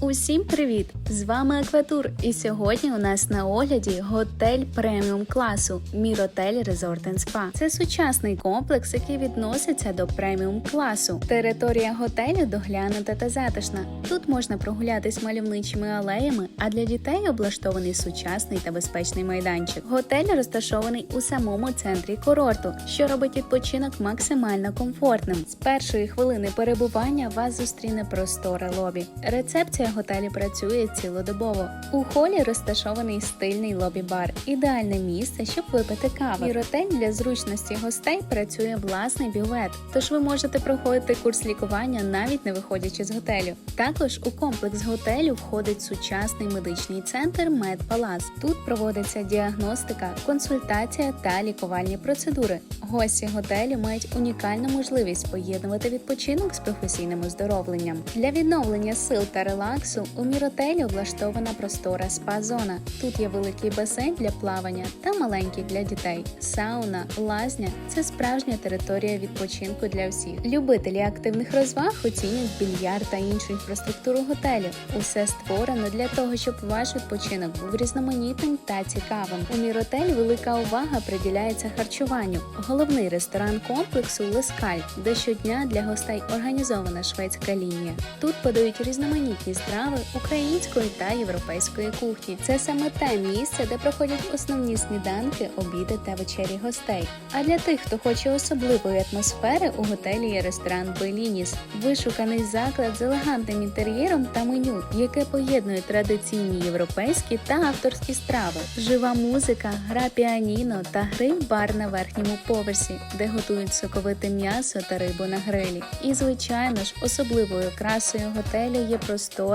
Усім привіт! З вами Акватур, і сьогодні у нас на огляді готель преміум класу Міротель Resort and Spa. Це сучасний комплекс, який відноситься до преміум класу. Територія готелю доглянута та затишна. Тут можна прогулятись мальовничими алеями, а для дітей облаштований сучасний та безпечний майданчик. Готель розташований у самому центрі курорту, що робить відпочинок максимально комфортним. З першої хвилини перебування вас зустріне просторе лобі. Рецепція готелю працює цілодобово. У холі розташований стильний лобі-бар, ідеальне місце, щоб випити каву. Міротель для зручності гостей працює власний бювет, тож ви можете проходити курс лікування навіть не виходячи з готелю. Також у комплекс готелю входить сучасний медичний центр Медпалас. Тут проводиться діагностика, консультація та лікувальні процедури. Гості готелю мають унікальну можливість поєднувати відпочинок з професійним оздоровленням. Для відновлення сил та релаксу у міротелі облаштована простора спа-зона. Тут є великий басейн для плавання та маленький для дітей. Сауна, лазня це справжня територія відпочинку для всіх. Любителі активних розваг оцінюють більярд та іншу інфраструктуру готелю. Усе створено для того, щоб ваш відпочинок був різноманітним та цікавим. У міротель велика увага приділяється харчуванню. Головний ресторан комплексу Лескаль, де щодня для гостей організована шведська лінія. Тут подають різноманітні страви української та європейської кухні. Це саме те місце, де проходять основні сніданки, обіди та вечері гостей. А для тих, хто хоче особливої атмосфери, у готелі є ресторан Белініс, вишуканий заклад з елегантним інтер'єром та меню, яке поєднує традиційні європейські та авторські страви, жива музика, гра піаніно та гриль-бар на верхньому поверсі, де готують соковите м'ясо та рибу на грилі. І звичайно ж, особливою красою готелю є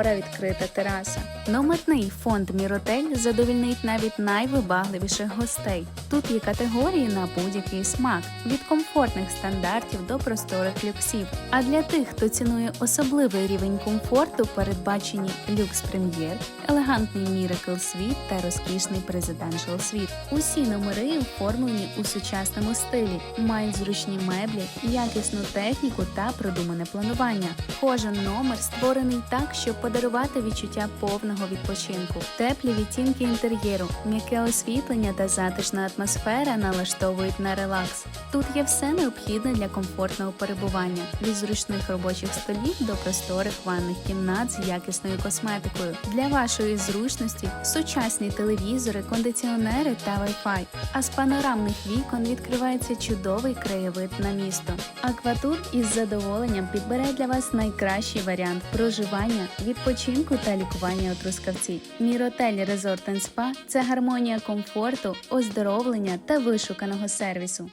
простора відкрита тераса. Номерний фонд Міротель задовільнить навіть найвибагливіших гостей. Тут є категорії на будь-який смак від комфортних стандартів до просторих люксів. А для тих, хто цінує особливий рівень комфорту, передбачені люкс прем'єр, елегантний Miracle Suite та розкішний Presidential Suite. Усі номери оформлені у сучасному стилі, мають зручні меблі, якісну техніку та продумане планування. Кожен номер створений так, щоб подарувати відчуття повного відпочинку, теплі відтінки інтер'єру, м'яке освітлення та затишна атмосфера налаштовують на релакс. Тут є все необхідне для комфортного перебування від зручних робочих столів до просторих ванних кімнат з якісною косметикою. Для вашої зручності сучасні телевізори, кондиціонери та Wi-Fi. А з панорамних вікон відкривається чудовий краєвид на місто. Акватур із задоволенням підбере для вас найкращий варіант проживання, відпочинку та лікування у Трускавці. Міротель Resort Spa – це гармонія комфорту, оздоровлення та вишуканого сервісу.